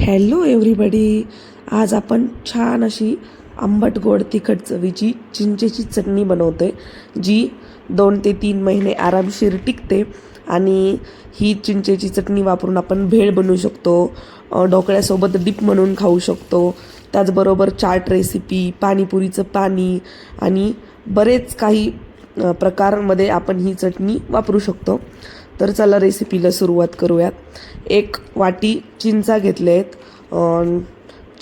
Hello everybody आज आपण छान अशी आंबट गोड तिखट चवीची चिंचेची चटणी बनवते जी दोन ते तीन महिने आरामशीर टिकते आणि ही चिंचेची चटणी वापरून आपण भेळ बनवू शकतो ढोकळ्यासोबत डिप म्हणून खाऊ शकतो. त्याचबरोबर चाट रेसिपी पाणीपुरीचं पाणी आणि बरेच काही प्रकारमध्ये प्रकारांमध्ये आपण ही चटणी वापरू शकतो. तर चला रेसिपीला सुरुवात करूयात. एक वाटी चिंचा घेतले आहेत.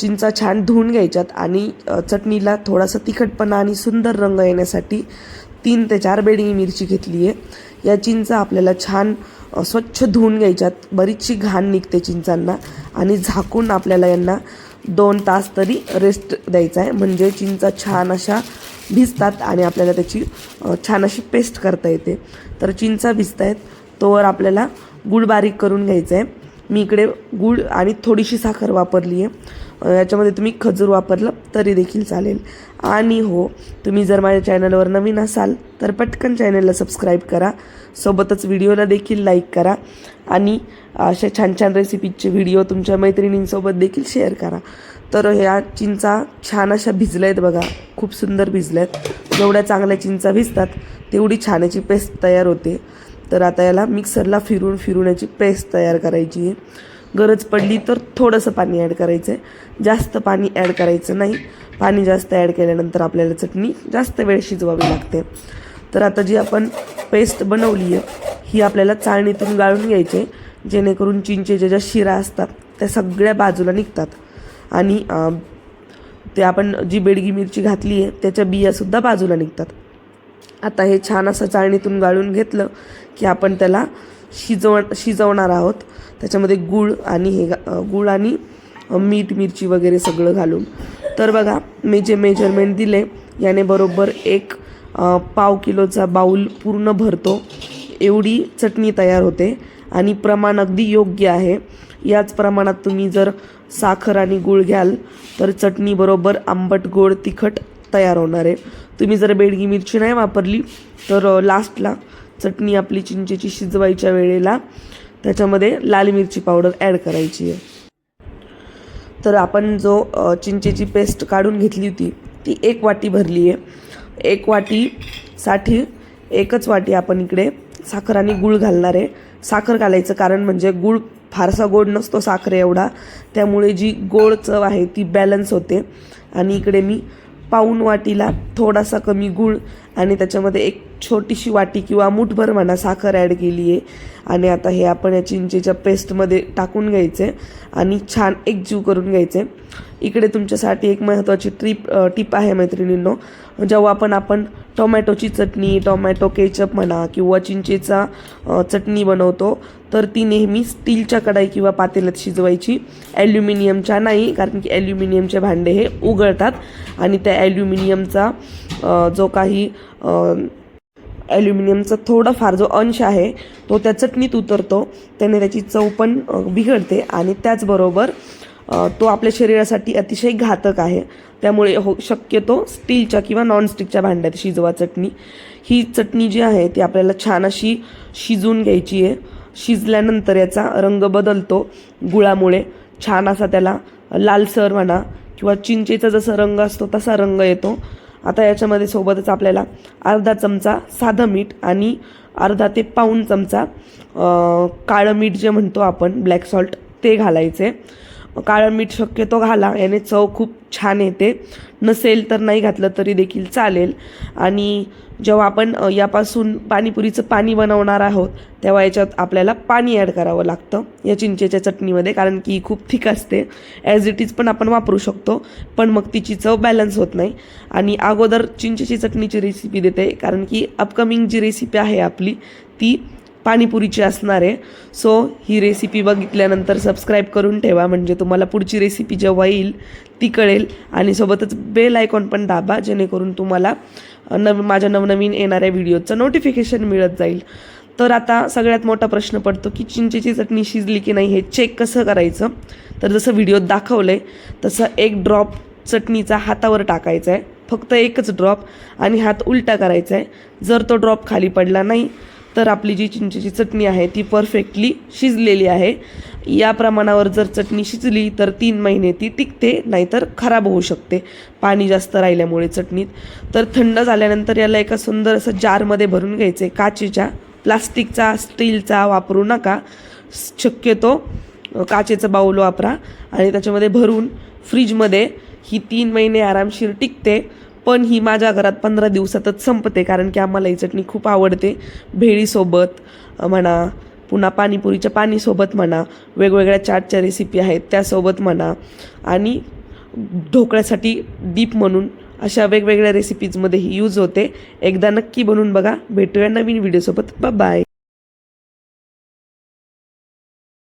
चिंचा छान धुवून घ्यायच्यात आणि चटणीला थोडासा तिखटपणा आणि सुंदर रंग येण्यासाठी तीन ते चार बेडगी मिरची घेतली आहे. या चिंचा आपल्याला छान स्वच्छ धुवून घ्यायच्यात. बरीचशी घाण निघते चिंचांना आणि झाकून आपल्याला यांना दोन तास तरी रेस्ट द्यायचा आहे. म्हणजे चिंचा छान अशा भिजतात आणि आपल्याला त्याची छान अशी पेस्ट करता येते. तर चिंचा भिजत आहेत तोवर आपल्याला गूळ बारीक करून घ्यायचं आहे मी इकडे गूळ आणि थोडीशी साखर वापरली आहे याच्यामध्ये तुम्ही खजूर वापरलं तरी देखील चालेल. आणि हो तुम्ही जर माझ्या चॅनलवर नवीन असाल तर पटकन चॅनलला सबस्क्राईब करा. सोबतच व्हिडिओला देखील लाईक करा. आणि अशा छान छान रेसिपीचे व्हिडिओ तुमच्या मैत्रिणींसोबत देखील शेअर करा. तर ह्या चिंचा छान अशा भिजल्या आहेत बघा. खूप सुंदर भिजल्या आहेत जेवढ्या चांगल्या चिंचा भिजतात तेवढी छान याची पेस्ट तयार होते. तर आता याला मिक्सरला फिरून फिरून याची पेस्ट तयार करायची आहे. गरज पडली तर थोडंसं पाणी ॲड करायचं आहे जास्त पाणी ॲड करायचं नाही. पाणी जास्त ॲड केल्यानंतर आपल्याला चटणी जास्त वेळ शिजवावी लागते. तर आता जी आपण पेस्ट बनवली आहे ही आपल्याला चाळणीतून गाळून घ्यायची आहे. जेणेकरून चिंचेच्या ज्या शिरा असतात त्या सगळ्या बाजूला निघतात. आणि ते आपण जी बेडगी मिरची घातली आहे त्याच्या बियासुद्धा बाजूला निघतात. आता हे छान असं चाळणीतून गाळून घेतलं की आपण त्याला शिजव शिजवणार आहोत. त्याच्यामध्ये गूळ आणि हे गूळ आणि मीठ मिरची वगैरे सगळं घालून. तर बघा मी जे मेजरमेंट दिले याने बरोबर एक पाव किलोचा बाऊल पूर्ण भरतो. एवढी चटणी तयार होते. आणि प्रमाण अगदी योग्य आहे. याच प्रमाणात तुम्ही जर साखर आणि गूळ घ्याल तर चटणी बरोबर आंबट गोड तिखट तयार होणार आहे. तुम्ही जर बेडगी मिरची नाही वापरली तर लास्टला चटणी आपली चिंचेची शिजवायच्या वेळेला त्याच्यामध्ये लाल मिरची पावडर ॲड करायची आहे. तर आपण जो चिंचेची पेस्ट काढून घेतली होती ती एक वाटी भरली आहे. एक वाटीसाठी एकच वाटी आपण इकडे साखर आणि गूळ घालणार आहे. साखर घालायचं कारण म्हणजे गूळ फारसा गोड नसतो साखर एवढा. त्यामुळे जी गोड चव आहे ती बॅलन्स होते. आणि इकडे मी पाऊन वाटीला थोडासा कमी गूळ आणि त्याच्यामध्ये एक छोटीशी वाटी किंवा मुठभर म्हणा साखर ॲड केली आहे आणि आता हे आपण या चिंचेच्या पेस्टमध्ये टाकून घ्यायचे आणि छान एकजीव करून घ्यायचे. इकडे तुमच्यासाठी एक महत्त्वाची ट्रीप टिप आहे मैत्रिणींनो जेव्हा आपण आपण टोमॅटोची चटणी टोमॅटो केचप म्हणा किंवा चिंचेचा चटणी बनवतो तर ती नेहमी स्टीलच्या कढाई किंवा पातेल्यात शिजवायची. ॲल्युमिनियमच्या नाही कारण की ॲल्युमिनियमचे भांडे हे उघडतात आणि त्या ॲल्युमिनियमचा जो काही ॲल्युमिनियमचा थोडाफार जो अंश आहे तो त्या चटणीत उतरतो. त्याने त्याची चव पण बिघडते आणि त्याचबरोबर तो आपल्या शरीरासाठी अतिशय घातक आहे. त्यामुळे हो शक्यतो स्टीलच्या किंवा नॉनस्टिकच्या भांड्यात शिजवा चटणी. ही चटणी जी आहे ती आपल्याला छान अशी शिजवून घ्यायची आहे. शिजल्यानंतर याचा रंग बदलतो गुळामुळे. छान असा त्याला लालसर म्हणा किंवा चिंचेचा जसा रंग असतो तसा रंग येतो. आता याच्यामध्ये सोबतच आपल्याला अर्धा चमचा साधं मीठ आणि अर्धा ते पाऊण चमचा काळं मीठ जे म्हणतो आपण ब्लॅक सॉल्ट ते घालायचे. काळं मीठ शक्यतो घाला याने चव खूप छान येते. नसेल तर नाही घातलं तरी देखील चालेल. आणि जेव्हा आपण यापासून पाणीपुरीचं पाणी बनवणार आहोत तेव्हा याच्यात आपल्याला पाणी ॲड करावं लागतं या चिंचेच्या चटणीमध्ये कारण की खूप थिक असते. ॲज इट इज पण आपण वापरू शकतो पण मग तिची चव बॅलन्स होत नाही. आणि अगोदर चिंचेची चटणीची रेसिपी देते कारण की अपकमिंग जी रेसिपी आहे आपली ती पाणीपुरीची असणार आहे. सो ही रेसिपी बघितल्यानंतर सबस्क्राईब करून ठेवा. म्हणजे तुम्हाला पुढची रेसिपी जेव्हा येईल ती कळेल. आणि सोबतच बेल आयकॉन पण दाबा जेणेकरून तुम्हाला नव माझ्या नवनवीन येणाऱ्या व्हिडिओचं नोटिफिकेशन मिळत जाईल. तर आता सगळ्यात मोठा प्रश्न पडतो की चिंचेची चटणी शिजली की नाही हे चेक कसं करायचं? तर जसं व्हिडिओत दाखवलं आहे तसं एक ड्रॉप चटणीचा हातावर टाकायचा आहे फक्त एकच ड्रॉप आणि हात उलटा करायचा आहे जर तो ड्रॉप खाली पडला नाही तर आपली जी चिंचेची चटणी आहे ती परफेक्टली शिजलेली आहे. या प्रमाणावर जर चटणी शिजली तर तीन महिने ती टिकते नाहीतर खराब होऊ शकते. पाणी जास्त राहिल्यामुळे चटणीत. तर थंड झाल्यानंतर याला एका सुंदर असं जारमध्ये भरून घ्यायचे. काचेच्या प्लास्टिकचा स्टीलचा वापरू नका. शक्यतो काचेचं बाऊल वापरा. आणि त्याच्यामध्ये भरून फ्रीजमध्ये ही तीन महिने आरामशीर टिकते. पण ही माझ्या घरात पंधरा दिवसातच संपते कारण की आम्हाला ही चटणी खूप आवडते. भेळीसोबत म्हणा पुन्हा पाणीपुरीच्या पाणीसोबत म्हणा वेगवेगळ्या चाटच्या रेसिपी आहेत त्यासोबत म्हणा आणि ढोकळ्यासाठी डीप म्हणून अशा वेगवेगळ्या रेसिपीजमध्ये ही यूज होते. एकदा नक्की बनवून बघा. भेटूया नवीन व्हिडिओसोबत बाय